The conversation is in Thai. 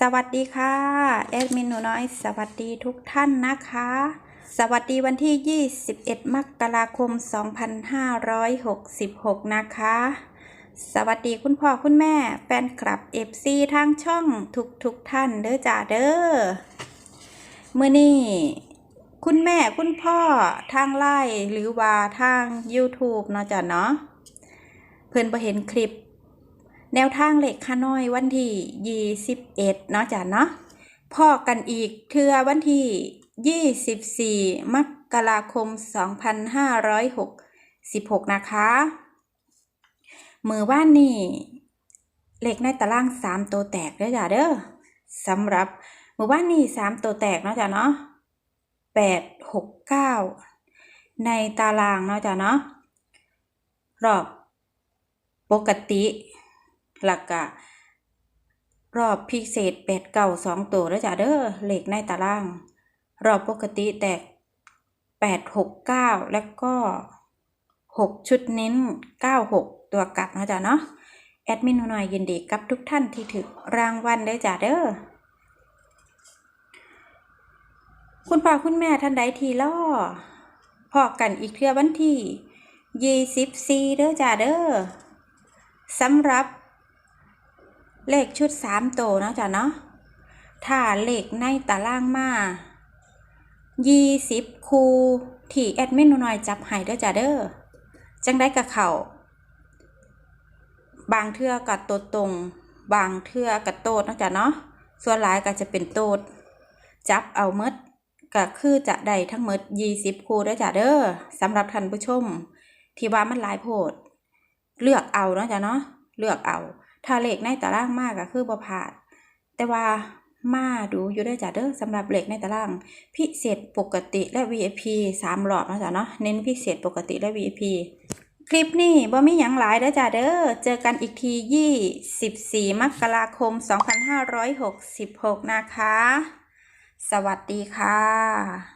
สวัสดีค่ะแอดมินหนูน้อย สวัสดีทุกท่านนะคะ สวัสดีวันที่ 21 มกราคม 2566 นะคะ สวัสดีคุณพ่อคุณแม่แฟนคลับ FC ทางช่องทุกทุกท่านเด้อจ้าเด้อเมื่อนี้คุณแม่คุณพ่อทางไลน์หรือว่าทาง YouTube เนาะจ้ะเนาะเพื่อนบ่เห็นคลิป แนวทางเหล็กขาน้อยวันที่ 21 เนาะจ้ะเนาะพอกันอีกเทือวันที่ 24 มกราคม 2566 นะคะ มือว่านนี่เหล็กในตาราง 3 ตัวแตกเด้อจ้ะเด้อสำหรับมือว่านนี่ 3 ตัวแตกเนาะจ้ะเนาะ8 6 9 ในตารางเนาะจ้ะเนาะรอบปกติ หลักกะรอบพิเศษแปดเก่าสองตัวแล้วจ้ะเด้อเหลขในตาราง รอบปกติแตกแปดหกเก้าแล้วก็หกชุดเน้นเก้าหกตัวกลับนะจ๊ะเนาะแอดมินหน่อยยินดีกับทุกท่านที่ถือรางวัลได้จ้ะเด้อคุณพ่อคุณแม่ท่านใดทีล่อพอกันอีกเทื่อวันที่ยี่สิบสี่เด้อจ้ะเด้อสำหรับ เลขชุดสามโตวเนาะจ้ะเนาะถ้าเลขในตารางมายี่สิบคูที่แอดมินหน่อยจับให้เด้อจ้ะเด้อจังได้กับเขาบางเทื่อกับตัวตรง บางเทื่อกับโตดเนาะจ้ะเนาะส่วนหลายก็จะเป็นโตด จับเอาเมดก็คือจะได้ทั้งหมดยี่สิบคูเด้อจ้ะเด้อสำหรับท่านผู้ชม ที่ว่ามันหลายโพด เลือกเอาเนาะจ้ะเนาะเลือกเอา ถ้าเลขในตารางมากก็คือบ่พลาดแต่ว่ามาดูอยู่ได้จ้ะเด้อสำหรับเหลขในตาราง พิเศษปกติและ VIP สามหลอดเนาะจ้ะเนาะเน้นพิเศษปกติและ VIP คลิปนี้บ่มีหยังหลายเด้อจ้ะเด้อเจอกันอีกที24มกราคม2566นะคะ สวัสดีค่ะ